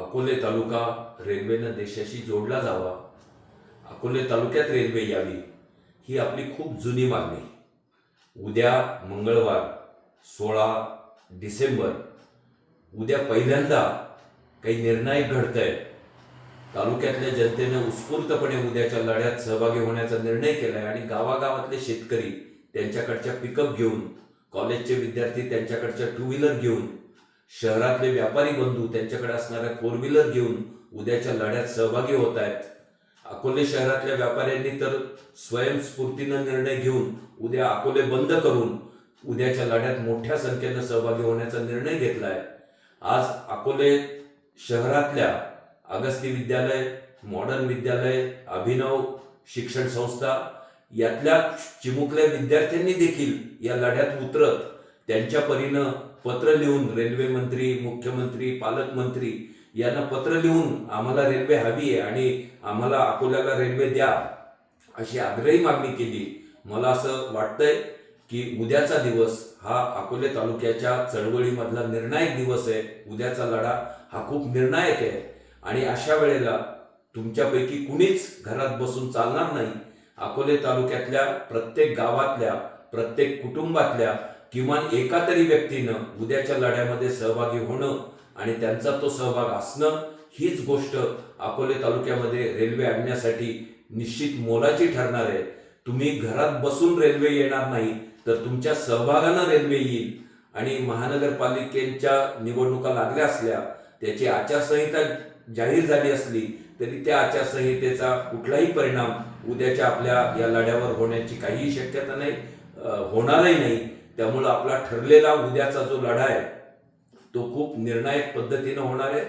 अकोले तालुका रेल्वेनं देशाशी जोडला जावा. अकोले तालुक्यात रेल्वे यावी ही आपली खूप जुनी मागणी. उद्या मंगळवार सोळा डिसेंबर उद्या पहिल्यांदा काही निर्णायक घडतंय. तालुक्यातल्या जनतेनं उत्स्फूर्तपणे उद्याच्या लढ्यात सहभागी होण्याचा निर्णय केला आहे आणि गावागावातले शेतकरी त्यांच्याकडच्या पिकअप घेऊन कॉलेजचे विद्यार्थी त्यांच्याकडच्या टू व्हीलर घेऊन शहरातले व्यापारी बंधू त्यांच्याकडे असणाऱ्या फोर व्हीलर घेऊन उद्याच्या लढ्यात सहभागी होत आहेत. अकोले शहरातल्या व्यापाऱ्यांनी तर स्वयंस्फूर्तीनं निर्णय घेऊन उद्या अकोले बंद करून उद्याच्या लढ्यात मोठ्या संख्येनं सहभागी होण्याचा निर्णय घेतलाय. आज अकोले शहरातल्या अगस्ती विद्यालय मॉडर्न विद्यालय अभिनव शिक्षण संस्था यातल्या चिमुकल्या विद्यार्थ्यांनी देखील या लढ्यात उतरत त्यांच्या परीनं पत्र लिहून रेल्वे मंत्री मुख्यमंत्री पालकमंत्री यांना पत्र लिहून आम्हाला रेल्वे हवी आहे आणि आम्हाला अकोल्याला रेल्वे द्या अशी आग्रही मागणी केली. मला असं वाटतंय की उद्याचा दिवस हा अकोले तालुक्याच्या चळवळीमधला निर्णायक दिवस आहे. उद्याचा लढा हा खूप निर्णायक आहे. आणि अशा वेळेला तुमच्यापैकी कुणीच घरात बसून चालणार नाही. अकोले तालुक्यातल्या प्रत्येक गावातल्या प्रत्येक कुटुंबातल्या किमान एका तरी व्यक्तीनं उद्याच्या लढ्यामध्ये सहभागी होणं आणि त्यांचा तो सहभाग असणं हीच गोष्ट अकोले तालुक्यामध्ये रेल्वे आणण्यासाठी निश्चित मोलाची ठरणार आहे. तुम्ही घरात बसून रेल्वे येणार नाही तर तुमच्या सहभागानं रेल्वे येईल. आणि महानगरपालिकेच्या निवडणुका लागल्या असल्या त्याची आचारसंहिता जाहीर झाली असली तरी त्या आचारसंहितेचा कुठलाही परिणाम उद्याच्या आपल्या या लढ्यावर होण्याची काहीही शक्यता नाही होणारही नाही. त्यामुळं आपला ठरलेला उद्याचा जो लढा आहे तो खूप निर्णायक पद्धतीनं होणार आहे.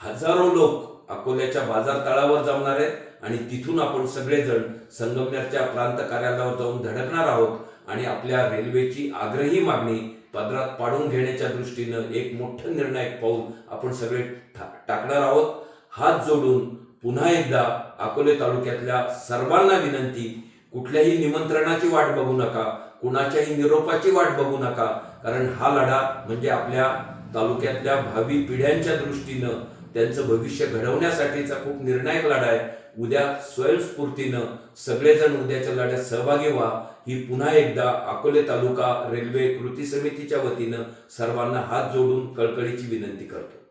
हजारो लोक अकोल्याच्या बाजार तळावर जमणार आहेत आणि तिथून आपण सगळेजण संगमनेरच्या प्रांत कार्यालयावर जाऊन धडकणार आहोत आणि आपल्या रेल्वेची आग्रही मागणी पदरात पाडून घेण्याच्या दृष्टीनं एक मोठं निर्णायक पाऊल आपण सगळे टाकणार आहोत. हात जोडून पुन्हा एकदा अकोले तालुक्यातल्या सर्वांना विनंती कुठल्याही निमंत्रणाची वाट बघू नका. कुणाच्याही निरोपाची वाट बघू नका. कारण हा लढा म्हणजे आपल्या तालुक्यातल्या भावी पिढ्यांच्या दृष्टीनं त्यांचं भविष्य घडवण्यासाठीचा खूप निर्णायक लढा आहे. उद्या स्वयंस्फूर्तीनं सगळेजण उद्याच्या लढ्यात सहभागी व्हा. ही पुन्हा एकदा अकोले तालुका रेल्वे कृती समितीच्या वतीनं सर्वांना हात जोडून कळकळीची विनंती करतो.